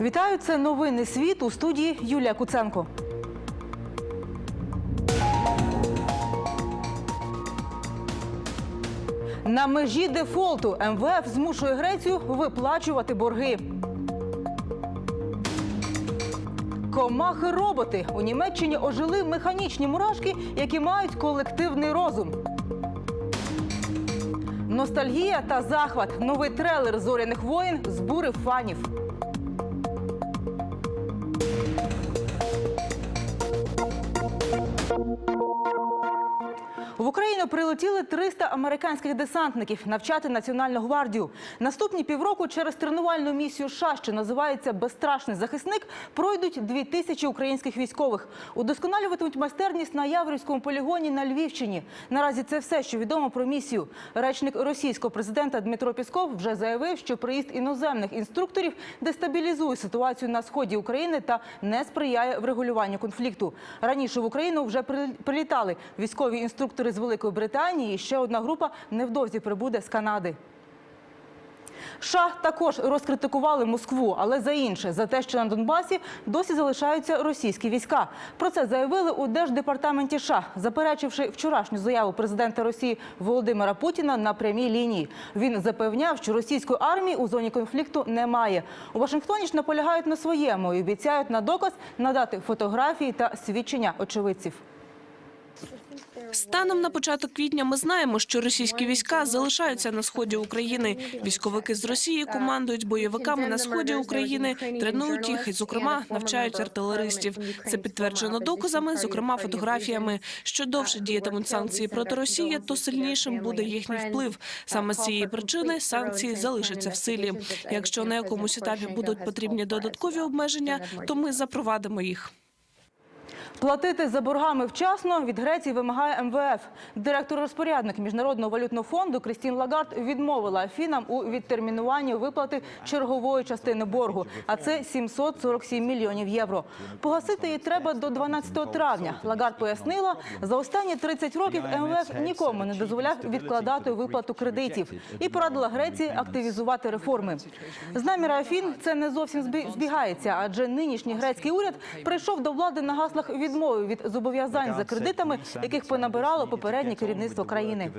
Вітаю, це новини світ у студії Юлія Куценко. На межі дефолту МВФ змушує Грецію виплачувати борги. Комахи-роботи у Німеччині ожили механічні мурашки, які мають колективний розум. Ностальгія та захват. Новий трейлер зоряних воїн збурив фанів. В Україну прилетіли 300 американських десантників навчати Національну гвардію. Наступні півроку через тренувальну місію США, що називається Безстрашний захисник, пройдуть 2 тисячі українських військових. Удосконалюватимуть майстерність на Яворівському полігоні на Львівщині. Наразі це все, що відомо про місію. Речник російського президента Дмитро Пісков вже заявив, що приїзд іноземних інструкторів дестабілізує ситуацію на сході України та не сприяє врегулюванню конфлікту. Раніше в Україну вже прилітали військові інструктори з Великої Британії. Ще одна група невдовзі прибуде з Канади. США також розкритикували Москву, але за інше за те, що на Донбасі досі залишаються російські війська. Про це заявили у держдепартаменті США, заперечивши вчорашню заяву президента Росії Володимира Путіна на прямій лінії. Він запевняв, що російської армії у зоні конфлікту немає. У Вашингтоні ж наполягають на своєму і обіцяють на доказ надати фотографії та свідчення очевидців. Станом на початок квітня ми знаємо, що російські війська залишаються на сході України. Військовики з Росії командують бойовиками на сході України, тренують їх і, зокрема, навчають артилеристів. Це підтверджено доказами, зокрема фотографіями. Що довше діятимуть санкції проти Росії, то сильнішим буде їхній вплив. Саме з цієї причини санкції залишаться в силі. Якщо на якомусь етапі будуть потрібні додаткові обмеження, то ми запровадимо їх. Платити за боргами вчасно від Греції вимагає МВФ. Директор-розпорядник Міжнародного валютного фонду Крістін Лагард відмовила Афінам у відтермінуванні виплати чергової частини боргу, а це 747 мільйонів євро. Погасити її треба до 12 травня. Лагард пояснила, за останні 30 років МВФ нікому не дозволяв відкладати виплату кредитів і порадила Греції активізувати реформи. З наміра Афін це не зовсім збі- збігається, адже нинішній грецький уряд прийшов до влади на гаслах відмови від зобов'язань за кредитами, яких понабирало попереднє керівництво країни.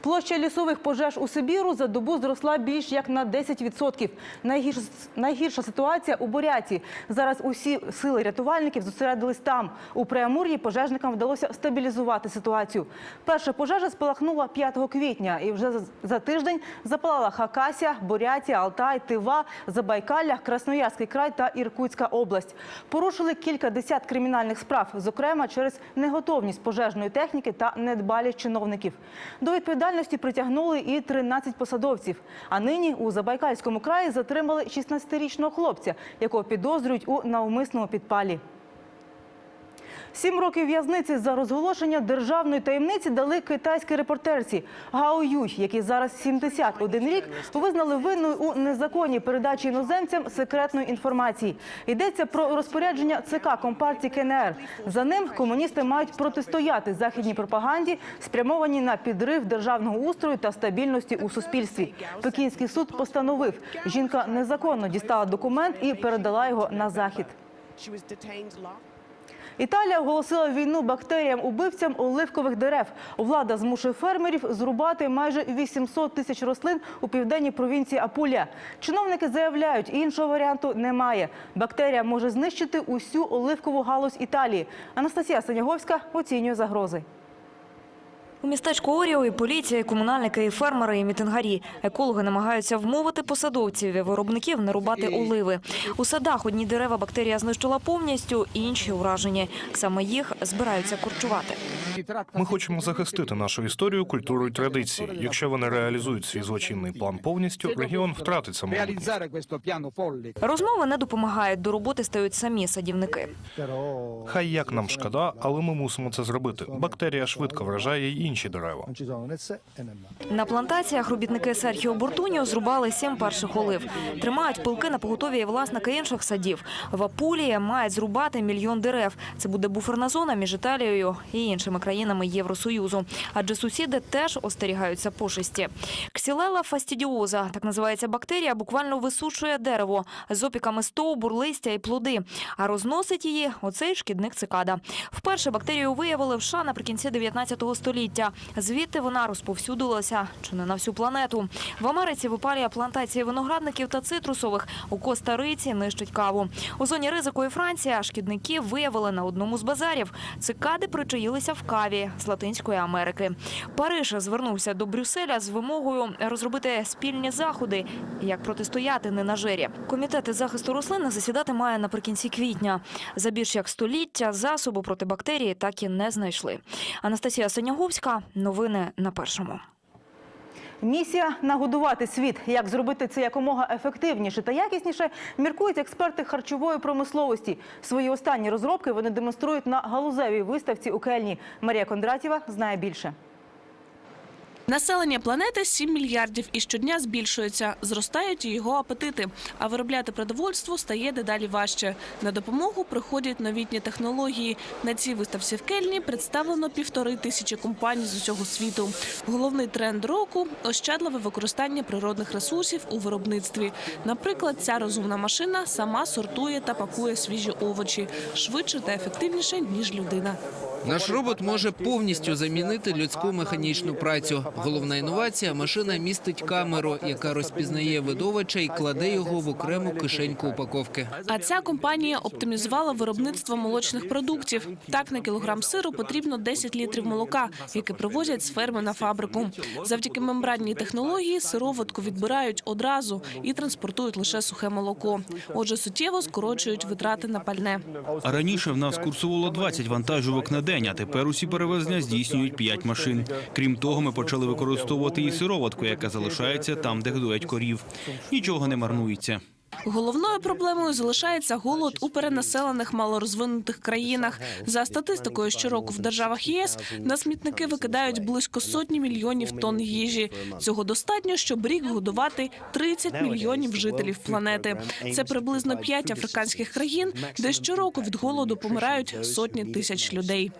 Площа лісових пожеж у Сибіру за добу зросла більш як на 10%. Найгірша, найгірша ситуація у Буряті. Зараз усі сили рятувальників зосередились там. У Преамур'ї пожежникам вдалося стабілізувати ситуацію. Перша пожежа спалахнула 5 квітня і вже за- тиждень запалала Хакасія, Бурятія, Алтай, Тива, Забайкалля, Красноярський край та Іркутська область. Порушили кілька десят кримінальних справ, зокрема через неготовність пожежної техніки та недбалість чиновників. До відповідальності притягнули і 13 посадовців. А нині у Забайкальському краї затримали 16-річного хлопця, якого підозрюють у навмисному підпалі. Сім років в'язниці за розголошення державної таємниці дали китайській репортерці Гао Юй, який зараз 71 рік, визнали винною у незаконній передачі іноземцям секретної інформації. Йдеться про розпорядження ЦК Компартії КНР. За ним комуністи мають протистояти західній пропаганді, спрямованій на підрив державного устрою та стабільності у суспільстві. Пекінський суд постановив, жінка незаконно дістала документ і передала його на захід. Італія оголосила війну бактеріям-убивцям оливкових дерев. Влада змушує фермерів зрубати майже 800 тисяч рослин у південній провінції Апулія. Чиновники заявляють, іншого варіанту немає. Бактерія може знищити усю оливкову галузь Італії. Анастасія Саняговська оцінює загрози. У містечку Оріо і поліція, і комунальники, і фермери, і мітингарі. Екологи намагаються вмовити посадовців і виробників не рубати оливи. У садах одні дерева бактерія знищила повністю, інші уражені. Саме їх збираються корчувати. Ми хочемо захистити нашу історію, культуру і традиції. Якщо вони реалізують свій злочинний план повністю, регіон втратить folle. Розмови не допомагають. До роботи стають самі садівники. Хай як нам шкода, але ми мусимо це зробити. Бактерія швидко вражає й інші дерева. ma. На плантаціях робітники Серхіо Бортуніо зрубали сім перших олив. Тримають пилки на поготові і власники інших садів. В Апулії мають зрубати мільйон дерев. Це буде буферна зона між Італією і іншими країнами. Країнами Євросоюзу, адже сусіди теж остерігаються пошесті. Ксілела фастідіоза, так називається бактерія, буквально висушує дерево з опіками стовбур, листя і плоди, а розносить її оцей шкідник цикада. Вперше бактерію виявили в США наприкінці 19 століття. Звідти вона розповсюдилася чи не на всю планету. В Америці випалює плантації виноградників та цитрусових. У Коста-Риці нищить каву. У зоні ризику і Франція шкідників виявили на одному з базарів. Цикади причаїлися в каві з Латинської Америки. Париж звернувся до Брюсселя з вимогою розробити спільні заходи, як протистояти ненажері. Комітет захисту рослин засідати має наприкінці квітня. За більш як століття засобу проти бактерії так і не знайшли. Анастасія Синяговська. Новини на першому. Місія нагодувати світ. Як зробити це якомога ефективніше та якісніше, міркують експерти харчової промисловості. Свої останні розробки вони демонструють на галузевій виставці у Кельні. Марія Кондратєва знає більше. Населення планети 7 мільярдів і щодня збільшується. Зростають і його апетити. А виробляти продовольство стає дедалі важче. На допомогу приходять новітні технології. На цій виставці в Кельні представлено півтори тисячі компаній з усього світу. Головний тренд року ощадливе використання природних ресурсів у виробництві. Наприклад, ця розумна машина сама сортує та пакує свіжі овочі швидше та ефективніше ніж людина. Наш робот може повністю замінити людську механічну працю. Головна інновація машина містить камеру, яка розпізнає видовича і кладе його в окрему кишеньку упаковки. А ця компанія оптимізувала виробництво молочних продуктів. Так на кілограм сиру потрібно 10 літрів молока, яке привозять з ферми на фабрику. Завдяки мембранній технології сироватку відбирають одразу і транспортують лише сухе молоко. Отже, суттєво скорочують витрати на пальне. А раніше в нас курсувало 20 вантажівок на день, а тепер усі перевезення здійснюють 5 машин. Крім того, ми почали використовувати і сироватку, яка залишається там, де гдоять корів. Нічого не марнується. Головною проблемою залишається голод у перенаселених малорозвинутих країнах. За статистикою, щороку в державах ЄС на смітники викидають близько сотні мільйонів тонн їжі. Цього достатньо, щоб рік годувати 30 мільйонів жителів планети. Це приблизно 5 африканських країн, де щороку від голоду помирають сотні тисяч людей.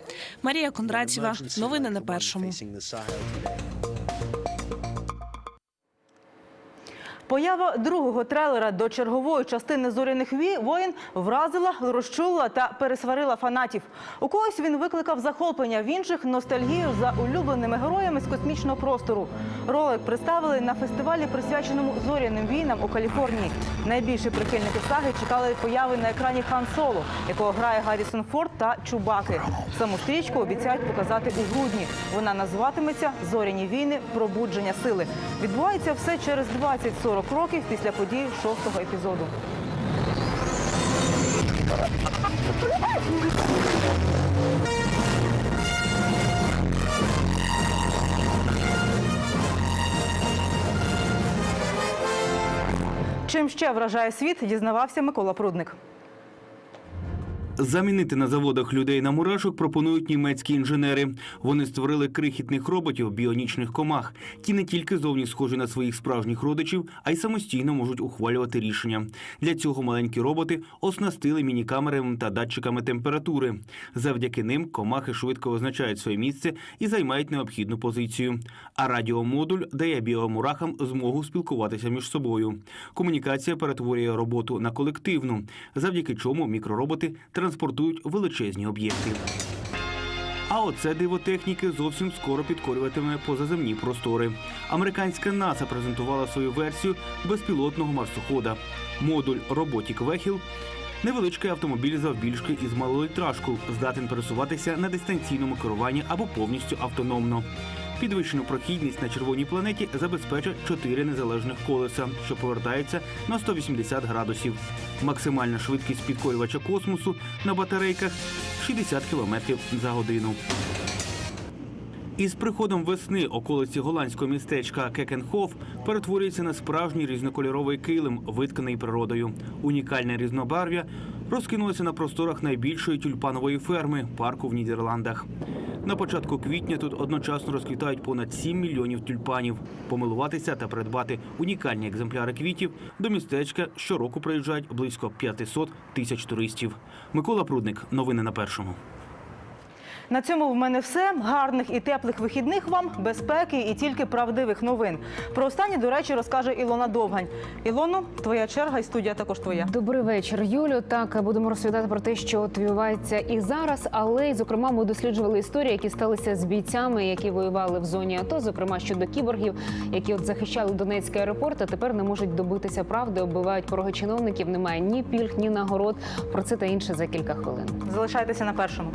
Марія Кондратєва, новини на першому. Поява другого трейлера до чергової частини зоряних воїн вразила, розчулила та пересварила фанатів. У когось він викликав захоплення, в інших ностальгію за улюбленими героями з космічного простору. Ролик представили на фестивалі, присвяченому зоряним війнам у Каліфорнії. Найбільші прихильники саги чекали появи на екрані Хан Соло, якого грає Гаррісон Форд та Чубаки. Саму стрічку обіцяють показати у грудні. Вона називатиметься Зоряні війни. Пробудження сили. Відбувається все через 20-40 років після подій шостого епізоду. Чим ще вражає світ, дізнавався Микола Прудник. Замінити на заводах людей на мурашок пропонують німецькі інженери. Вони створили крихітних роботів біонічних комах. Ті не тільки зовні схожі на своїх справжніх родичів, а й самостійно можуть ухвалювати рішення. Для цього маленькі роботи оснастили мінікамерами та датчиками температури. Завдяки ним комахи швидко визначають своє місце і займають необхідну позицію. А радіомодуль дає біомурахам змогу спілкуватися між собою. Комунікація перетворює роботу на колективну, завдяки чому мікророботи транспортують величезні об'єкти. А оце диво техніки зовсім скоро підкорюватиме позаземні простори. Американська НАСА презентувала свою версію безпілотного марсохода. Модуль Роботік Вехіл невеличкий автомобіль завбільшки із малолітражку, здатен пересуватися на дистанційному керуванні або повністю автономно. Підвищену прохідність на червоній планеті забезпечить чотири незалежних колеса, що повертаються на 180 градусів. Максимальна швидкість підкорювача космосу на батарейках 60 км за годину. Із приходом весни околиці голландського містечка Кекенхоф перетворюється на справжній різнокольоровий килим, витканий природою. Унікальне різнобарв'я розкинулося на просторах найбільшої тюльпанової ферми парку в Нідерландах. На початку квітня тут одночасно розквітають понад 7 мільйонів тюльпанів. Помилуватися та придбати унікальні екземпляри квітів до містечка щороку приїжджають близько 500 тисяч туристів. Микола Прудник, новини на першому. На цьому в мене все. Гарних і теплих вихідних вам, безпеки і тільки правдивих новин. Про останні, до речі, розкаже Ілона Довгань. Ілоно, твоя черга і студія також твоя. Добрий вечір, Юлю. Так будемо розповідати про те, що відбувається і зараз, але й зокрема ми досліджували історії, які сталися з бійцями, які воювали в зоні АТО, зокрема щодо кіборгів, які от захищали Донецький аеропорт, а тепер не можуть добитися правди, оббивають пороги чиновників. Немає ні пільг, ні нагород. Про це та інше за кілька хвилин. Залишайтеся на першому.